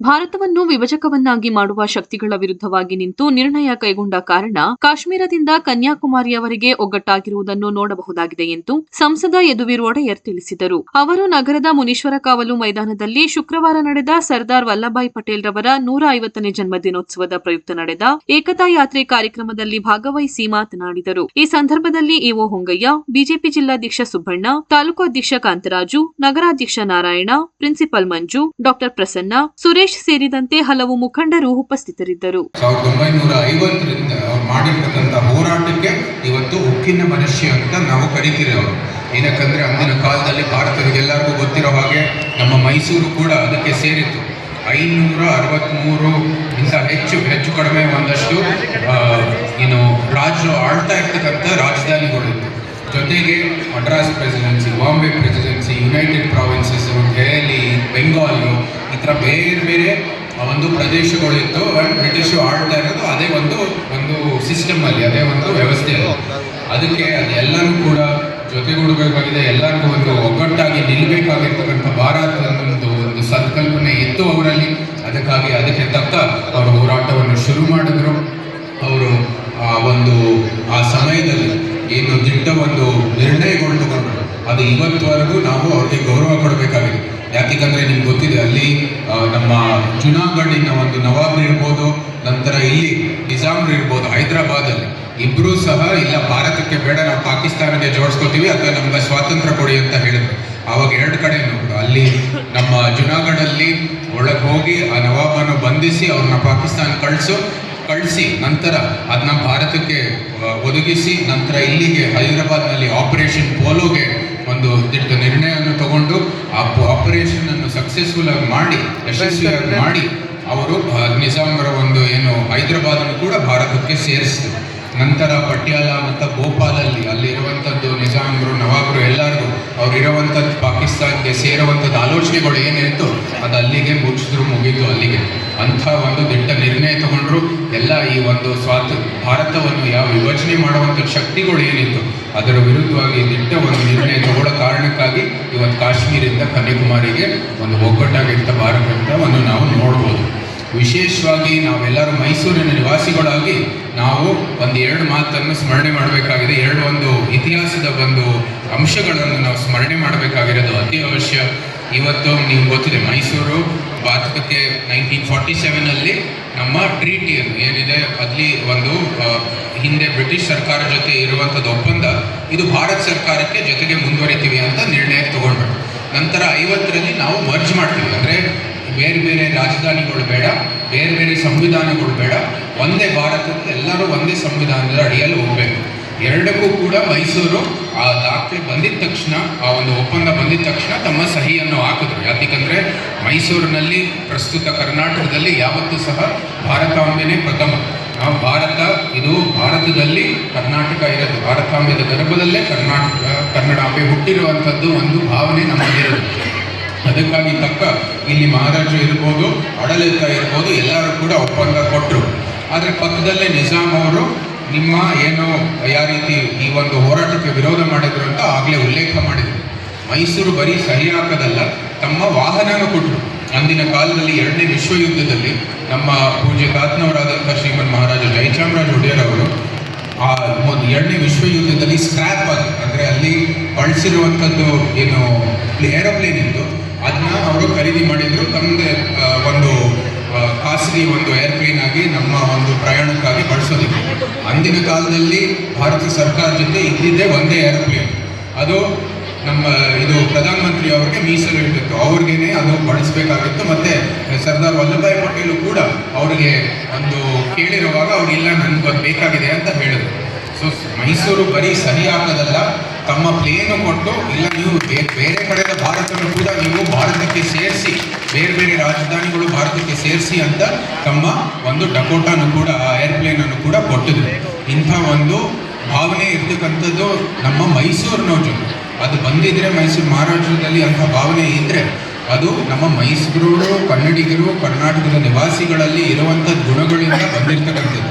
ಭಾರತವನ್ನು ವಿಭಜಕವನ್ನಾಗಿ ಮಾಡುವ ಶಕ್ತಿಗಳ ವಿರುದ್ಧವಾಗಿ ನಿಂತು ನಿರ್ಣಯ ಕೈಗೊಂಡ ಕಾರಣ ಕಾಶ್ಮೀರದಿಂದ ಕನ್ಯಾಕುಮಾರಿಯವರೆಗೆ ಒಗ್ಗಟ್ಟಾಗಿರುವುದನ್ನು ನೋಡಬಹುದಾಗಿದೆ ಎಂದು ಸಂಸದ ಯದುವೀರ್ ಒಡೆಯರ್ ತಿಳಿಸಿದರು. ಅವರು ನಗರದ ಮುನೀಶ್ವರ ಕಾವಲು ಮೈದಾನದಲ್ಲಿ ಶುಕ್ರವಾರ ನಡೆದ ಸರ್ದಾರ್ ವಲ್ಲಭಾಯಿ ಪಟೇಲ್ ರವರ ನೂರ ಐವತ್ತನೇ ಜನ್ಮದಿನೋತ್ಸವದ ಪ್ರಯುಕ್ತ ನಡೆದ ಏಕತಾ ಯಾತ್ರೆ ಕಾರ್ಯಕ್ರಮದಲ್ಲಿ ಭಾಗವಹಿಸಿ ಮಾತನಾಡಿದರು. ಈ ಸಂದರ್ಭದಲ್ಲಿ ಇಒ ಹೊಂಗಯ್ಯ, ಬಿಜೆಪಿ ಜಿಲ್ಲಾಧ್ಯಕ್ಷ ಸುಬ್ಬಣ್ಣ, ತಾಲೂಕು ಅಧ್ಯಕ್ಷ ಕಾಂತರಾಜು, ನಗರಾಧ್ಯಕ್ಷ ನಾರಾಯಣ, ಪ್ರಿನ್ಸಿಪಲ್ ಮಂಜು, ಡಾಕ್ಟರ್ ಪ್ರಸನ್ನ, ಸುರೇಶ್ ಸೇರಿದಂತೆ ಹಲವು ಮುಖಂಡರು ಉಪಸ್ಥಿತರಿದ್ದರು. ಹೋರಾಟಕ್ಕೆ ಇವತ್ತು ಉಕ್ಕಿನ ಮನುಷ್ಯ ಅಂತ ನಾವು ಕರಿತೀರಿ ಅವರು ಏನಕ್ಕಂದ್ರೆ ಅಂದಿನ ಕಾಲದಲ್ಲಿ ಎಲ್ಲರಿಗೂ ಗೊತ್ತಿರೋ ಹಾಗೆ ನಮ್ಮ ಮೈಸೂರು ಕೂಡ ಅದಕ್ಕೆ ಸೇರಿತ್ತು. ಐನೂರ ಅರವತ್ತ್ಮೂರು ಇಂಥ ಹೆಚ್ಚು ಹೆಚ್ಚು ಕಡಿಮೆ ಒಂದಷ್ಟು ಏನು ರಾಜರು ಆಳ್ತಾ ಇರ್ತಕ್ಕಂಥ ರಾಜಧಾನಿಗಳಿತ್ತು ಜೊತೆಗೆ Madras presidency Bombay presidency united provinces Delhi Bengal ಈ ಥರ ಬೇರೆ ಬೇರೆ ಒಂದು ಪ್ರದೇಶಗಳಿತ್ತು ಆ್ಯಂಡ್ ಬ್ರಿಟಿಷು ಆಳ್ತಾ ಇರೋದು ಅದೇ ಒಂದು ಒಂದು ಸಿಸ್ಟಮಲ್ಲಿ ಅದೇ ಒಂದು ವ್ಯವಸ್ಥೆ ಅದಕ್ಕೆ ಅದೆಲ್ಲನೂ ಕೂಡ ಜೊತೆಗೂಡಬೇಕಾಗಿದೆ ಎಲ್ಲರಿಗೂ ಒಂದು ಒಗ್ಗಟ್ಟಾಗಿ ನಿಲ್ಲಬೇಕಾಗಿರ್ತಕ್ಕಂಥ ಭಾರತ ಒಂದು ಒಂದು ಸಂಕಲ್ಪನೆ ಇತ್ತು ಅವರಲ್ಲಿ. ಅದಕ್ಕಾಗಿ ಅದಕ್ಕೆ ತಕ್ಕ ಅವರು ಹೋರಾಟವನ್ನು ಶುರು ಮಾಡಿದ್ರು. ಅವರು ಆ ಒಂದು, ಆ ಸಮಯದಲ್ಲಿ ದಿಟ್ಟ ಒಂದು ನಿರ್ಣಯಗಳು ತಗೊಂಡ್ರು ಅದು ಇವತ್ತುವರೆಗೂ ನಾವು ಅವ್ರಿಗೆ ಗೌರವ ಕೊಡಬೇಕಾಗಿದೆ. ಯಾಕೆಂದ್ರೆ ನಿಮ್ಗೆ ಗೊತ್ತಿದೆ, ಅಲ್ಲಿ ನಮ್ಮ ಜುನಾಗಢಿನ ಒಂದು ನವಾಬ್ರು ಇರ್ಬೋದು, ನಂತರ ಇಲ್ಲಿ ನಿಜಾಮ್ರು ಇರ್ಬೋದು, ಹೈದರಾಬಾದಲ್ಲಿ. ಇಬ್ಬರೂ ಸಹ ಇಲ್ಲ, ಭಾರತಕ್ಕೆ ಬೇಡ, ನಾವು ಪಾಕಿಸ್ತಾನಕ್ಕೆ ಜೋಡಿಸ್ಕೋತೀವಿ, ಅಥವಾ ನಮ್ಗೆ ಸ್ವಾತಂತ್ರ್ಯ ಕೊಡಿ ಅಂತ ಹೇಳಿದ್ರು. ಅವಾಗ ಎರಡು ಕಡೆ ನೋಡಿದ್ರು ಅಲ್ಲಿ ನಮ್ಮ ಜುನಾಗಢಲ್ಲಿ ಒಳಗೆ ಹೋಗಿ ಆ ನವಾಬನ್ನು ಬಂಧಿಸಿ ಅವ್ರನ್ನ ಪಾಕಿಸ್ತಾನ ಕಳಿಸು, ಕಳಿಸಿ, ನಂತರ ಅದನ್ನ ಭಾರತಕ್ಕೆ ಒದಗಿಸಿ ನಂತರ ಇಲ್ಲಿಗೆ ಹೈದರಾಬಾದ್ನಲ್ಲಿ ಆಪರೇಷನ್ ಪೋಲೋಗೆ ಒಂದು ದಿಟ್ಟ ನಿರ್ಣಯವನ್ನು ತಗೊಂಡು ಆ ಆಪರೇಷನ್ ಅನ್ನು ಸಕ್ಸಸ್ಫುಲ್ ಆಗಿ ಮಾಡಿ ಯಶಸ್ವಿಯಾಗಿ ಮಾಡಿ ಅವರು ನಿಜಾಮರ ಒಂದು ಏನು ಹೈದರಾಬಾದ್ ಅನ್ನು ಕೂಡ ಭಾರತಕ್ಕೆ ಸೇರಿಸಿದ್ರು. ನಂತರ ಪಟ್ಯಾಲ ಮತ್ತು ಭೋಪಾಲಲ್ಲಿ ಅಲ್ಲಿರುವಂಥದ್ದು ನಿಜಾಮರು ನವಾಬರು ಎಲ್ಲರಿಗೂ ಅವ್ರು ಇರುವಂಥದ್ದು ಪಾಕಿಸ್ತಾನ್ಗೆ ಸೇರುವಂಥದ್ದು ಆಲೋಚನೆಗಳು ಏನಿತ್ತು ಅದು ಅಲ್ಲಿಗೆ ಮುಗಿಸಿದ್ರು ಮುಗಿದು ಅಲ್ಲಿಗೆ. ಅಂಥ ಒಂದು ದಿಟ್ಟ ನಿರ್ಣಯ ತಗೊಂಡ್ರು ಎಲ್ಲ ಈ ಒಂದು ಸ್ವಾತ, ಭಾರತವನ್ನು ಯಾವ ವಿಭಜನೆ ಮಾಡುವಂಥ ಶಕ್ತಿಗಳು ಏನಿತ್ತು, ಅದರ ವಿರುದ್ಧವಾಗಿ ದಿಟ್ಟ ಒಂದು ನಿರ್ಣಯ ತಗೊಳ್ಳೋ ಕಾರಣಕ್ಕಾಗಿ ಇವತ್ತು ಕಾಶ್ಮೀರದಿಂದ ಕನ್ಯಾಕುಮಾರಿಗೆ ಒಂದು ಒಗ್ಗಟ್ಟಾಗಿರ್ತ ಒಂದು ನಾವು ನೋಡ್ಬೋದು. ವಿಶೇಷವಾಗಿ ನಾವೆಲ್ಲರೂ ಮೈಸೂರಿನ ನಿವಾಸಿಗಳಾಗಿ ನಾವು ಒಂದು ಎರಡು ಮಾತನ್ನು ಸ್ಮರಣೆ ಮಾಡಬೇಕಾಗಿದೆ. ಎರಡು ಒಂದು ಇತಿಹಾಸದ ಒಂದು ಅಂಶಗಳನ್ನು ನಾವು ಸ್ಮರಣೆ ಮಾಡಬೇಕಾಗಿರೋದು ಅತಿ ಅವಶ್ಯ. ಇವತ್ತು ನೀವು ಗೊತ್ತಿದೆ ಮೈಸೂರು ನೈನ್ಟೀನ್ ಫಾರ್ಟಿ ಸೆವೆನಲ್ಲಿ ನಮ್ಮ ಟ್ರೀಟಿಯನ್ನು ಏನಿದೆ? ಅಲ್ಲಿ ಒಂದು ಹಿಂದೆ ಬ್ರಿಟಿಷ್ ಸರ್ಕಾರ ಜೊತೆ ಇರುವಂಥದ್ದು ಒಪ್ಪಂದ. ಇದು ಭಾರತ ಸರ್ಕಾರಕ್ಕೆ ಜೊತೆಗೆ ಮುಂದುವರಿತೀವಿ ಅಂತ ನಿರ್ಣಯ ತಗೊಂಡ್ರು. ನಂತರ ಐವತ್ತರಲ್ಲಿ ನಾವು ಮರ್ಜ್ ಮಾಡ್ತೀವಿ. ಅಂದರೆ ಬೇರೆ ಬೇರೆ ರಾಜಧಾನಿಗಳು ಬೇಡ, ಬೇರೆ ಬೇರೆ ಸಂವಿಧಾನಗಳು ಬೇಡ. ಒಂದೇ ಭಾರತದ ಎಲ್ಲರೂ ಒಂದೇ ಸಂವಿಧಾನದ ಅಡಿಯಲ್ಲಿ ಹೋಗ್ಬೇಕು. ಎರಡಕ್ಕೂ ಕೂಡ ಮೈಸೂರು ಆ ದಾಖಲೆ ಬಂದಿದ ತಕ್ಷಣ, ಆ ಒಂದು ಒಪ್ಪಂದ ಬಂದಿದ ತಕ್ಷಣ ತಮ್ಮ ಸಹಿಯನ್ನು ಹಾಕಿದ್ರು. ಯಾಕಂದರೆ ಮೈಸೂರಿನಲ್ಲಿ ಪ್ರಸ್ತುತ ಕರ್ನಾಟಕದಲ್ಲಿ ಯಾವತ್ತೂ ಸಹ ಭಾರತಾಂಬೆನೇ ಪ್ರಥಮ. ಭಾರತ, ಇದು ಭಾರತದಲ್ಲಿ ಕರ್ನಾಟಕ ಇರೋದು. ಭಾರತಾಂಬೆದ ಗರ್ಭದಲ್ಲೇ ಕರ್ನಾಟಕ, ಕನ್ನಡಾಂಬೆ ಹುಟ್ಟಿರುವಂಥದ್ದು ಒಂದು ಭಾವನೆ ನಮ್ಮಲ್ಲಿರೋದು. ಅದಕ್ಕಾಗಿ ತಕ್ಕ ಇಲ್ಲಿ ಮಹಾರಾಜರು ಇರ್ಬೋದು, ಆಡಳಿತ ಇರ್ಬೋದು, ಎಲ್ಲರೂ ಕೂಡ ಒಪ್ಪಂದ ಕೊಟ್ಟರು ಆದರೆ ಪಕ್ಕದಲ್ಲೇ ನಿಜಾಮ್ ಅವರು ನಿಮ್ಮ ಏನು ಯಾವ ರೀತಿ ಈ ಒಂದು ಹೋರಾಟಕ್ಕೆ ವಿರೋಧ ಮಾಡಿದ್ರು ಅಂತ ಆಗಲೇ ಉಲ್ಲೇಖ ಮಾಡಿದರು. ಮೈಸೂರು ಬರೀ ಸಹಿ ಹಾಕೋದಲ್ಲ ತಮ್ಮ ವಾಹನನ ಕೊಟ್ಟರು ಅಂದಿನ ಕಾಲದಲ್ಲಿ ಎರಡನೇ ವಿಶ್ವ ಯುದ್ಧದಲ್ಲಿ ನಮ್ಮ ಪೂಜ್ಯ ಕಾತ್ನವರಾದಂಥ ಶ್ರೀಮನ್ ಮಹಾರಾಜ ಜಯಚಾಮರಾಜ ಒಡೆಯರ್ ಅವರು ಆ ಎರಡನೇ ವಿಶ್ವ ಯುದ್ಧದಲ್ಲಿ ಸ್ಕ್ರ್ಯಾಪ್ ಆಗಿ, ಅಂದರೆ ಅಲ್ಲಿ ಬಳಸಿರುವಂಥದ್ದು ಏನು, ಏರೋಪ್ಲೇನ್ ಇತ್ತು ಅದನ್ನ ಅವರು ಖರೀದಿ ಮಾಡಿದ್ರು. ತಮ್ಮದೇ ಖಾಸಗಿ ಒಂದು ಏರ್ಪ್ಲೇನ್ ಆಗಿ ನಮ್ಮ ಒಂದು ಪ್ರಯಾಣಕ್ಕಾಗಿ ಬಳಸೋದಕ್ಕೆ ಅಂದಿನ ಕಾಲದಲ್ಲಿ ಭಾರತ ಸರ್ಕಾರ ಜೊತೆ ಇದ್ದಿದ್ದೇ ಒಂದೇ ಏರ್ಪ್ಲೇನ್ ಅದು ನಮ್ಮ, ಇದು ಪ್ರಧಾನಮಂತ್ರಿ ಅವ್ರಿಗೆ ಮೀಸಲು ಇಟ್ಟಿತ್ತು. ಅವ್ರಿಗೇನೆ ಅದು ಬಳಸಬೇಕಾಗಿತ್ತು. ಮತ್ತೆ ಸರ್ದಾರ್ ವಲ್ಲಭಾಯ್ ಪಟೇಲು ಕೂಡ ಅವರಿಗೆ ಒಂದು ಕೇಳಿರುವಾಗ ಅವ್ರು, ಇಲ್ಲ, ನನ್ಗೆ ಅದು ಬೇಕಾಗಿದೆ ಅಂತ ಹೇಳಿದ್ರು. ಸೊ ಮೈಸೂರು ಬರೀ ಸರಿಯಾಗದಲ್ಲ ತಮ್ಮ ಪ್ಲೇನು ಕೊಟ್ಟು, ಇಲ್ಲ, ನೀವು ಬೇರೆ ಕಡೆಯ ಭಾರತವನ್ನು ಕೂಡ ನೀವು ಭಾರತಕ್ಕೆ ಸೇರಿಸಿ ಬೇರೆ ಬೇರೆ ರಾಜಧಾನಿಗಳು ಭಾರತಕ್ಕೆ ಸೇರಿಸಿ ಅಂತ ತಮ್ಮ ಒಂದು ಡಕೋಟಾನು ಕೂಡ, ಆ ಏರ್ಪ್ಲೇನನ್ನು ಕೂಡ ಕೊಟ್ಟಿದ್ರು. ಇಂಥ ಒಂದು ಭಾವನೆ ಇರ್ತಕ್ಕಂಥದ್ದು ನಮ್ಮ ಮೈಸೂರಿನವ್ರ ಜೊತೆ. ಅದು ಬಂದಿದ್ರೆ ಮೈಸೂರು ಮಹಾರಾಷ್ಟ್ರದಲ್ಲಿ ಅಂಥ ಭಾವನೆ ಇದ್ದರೆ ಅದು ನಮ್ಮ ಮೈಸೂರು ಕನ್ನಡಿಗರು, ಕರ್ನಾಟಕದ ನಿವಾಸಿಗಳಲ್ಲಿ ಇರುವಂಥ ಗುಣಗಳಿಂದ ಬಂದಿರತಕ್ಕಂಥದ್ದು.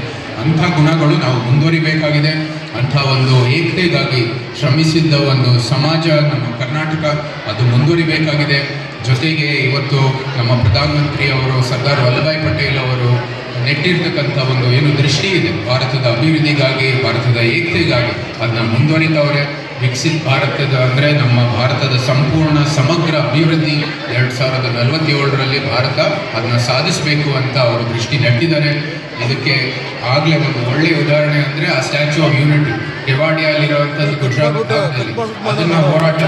ಅಂಥ ಗುಣಗಳು ನಾವು ಮುಂದುವರಿಬೇಕಾಗಿದೆ. ಅಂಥ ಒಂದು ಏಕತೆಗಾಗಿ ಶ್ರಮಿಸಿದ್ದ ಒಂದು ಸಮಾಜ ನಮ್ಮ ಕರ್ನಾಟಕ ಅದು ಮುಂದುವರಿಬೇಕಾಗಿದೆ. ಜೊತೆಗೆ ಇವತ್ತು ನಮ್ಮ ಪ್ರಧಾನಮಂತ್ರಿ ಅವರು ಸರ್ದಾರ್ ವಲ್ಲಭಾಯ್ ಪಟೇಲ್ ಅವರು ನೆಟ್ಟಿರ್ತಕ್ಕಂಥ ಒಂದು ಏನು ದೃಷ್ಟಿ ಇದೆ, ಭಾರತದ ಅಭಿವೃದ್ಧಿಗಾಗಿ, ಭಾರತದ ಏಕತೆಗಾಗಿ, ಅದನ್ನ ಮುಂದುವರಿತವ್ರೆ ವಿಕಸಿತ್ ಭಾರತದ ಅಂದರೆ ನಮ್ಮ ಭಾರತದ ಸಂಪೂರ್ಣ ಸಮಗ್ರ ಅಭಿವೃದ್ಧಿ ಎರಡು ಸಾವಿರದ ನಲವತ್ತೇಳರಲ್ಲಿ ಭಾರತ ಅದನ್ನ ಸಾಧಿಸಬೇಕು ಅಂತ ಅವರು ದೃಷ್ಟಿ ನೆಟ್ಟಿದ್ದಾರೆ. ಇದಕ್ಕೆ ಆಗಲೇ ಒಂದು ಒಳ್ಳೆಯ ಉದಾಹರಣೆ ಅಂದರೆ ಆ ಸ್ಟ್ಯಾಚ್ಯೂ ಆಫ್ ಯೂನಿಟಿ ಕೆವಾಡಿಯಲ್ಲಿರುವಂಥದ್ದು ಗುಜರಾತ್ ಅದನ್ನು ಹೋರಾಟ